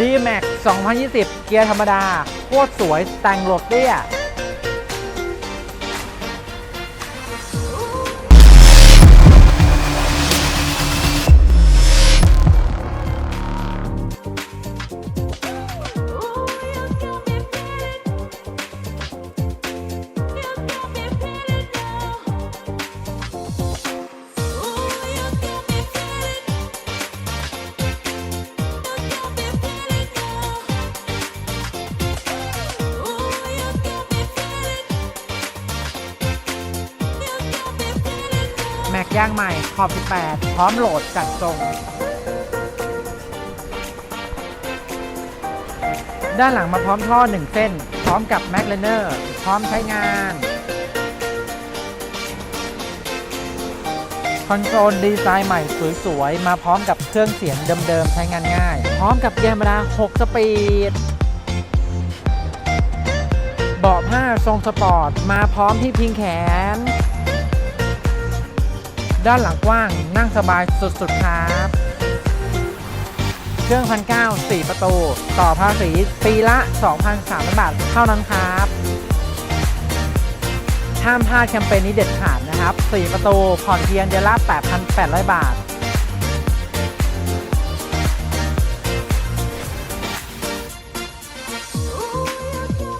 D-Max 2020 เกียร์ธรรมดา โคตรสวยแต่งโหลดเตี้ย แม็กย่างใหม่ขอบ 18 พร้อมโหลดจัดส่ง ด้านหลังมาพร้อมท่อ 1 เส้น พร้อมกับแม็กเลเนอร์พร้อมใช้งาน คอนโซลดีไซน์ใหม่สวยๆ มาพร้อมกับเครื่องเสียงเดิมๆ ใช้งานง่าย พร้อมกับเกียร์ธรรมดา 6 สปีดเบาะผ้าทรงสปอร์ต มาพร้อมที่พิงแขน ด้านหลังกว้างนั่งสบายสุดๆครับ เครื่องพันเก้าสี่ประตู ต่อภาษีปีละ 2,300 บาทเท่านั้นครับห้ามพลาดแคมเปญนี้เด็ดขาดนะครับ 4 ประตูผ่อนเพียงเดือนละ8,800 บาท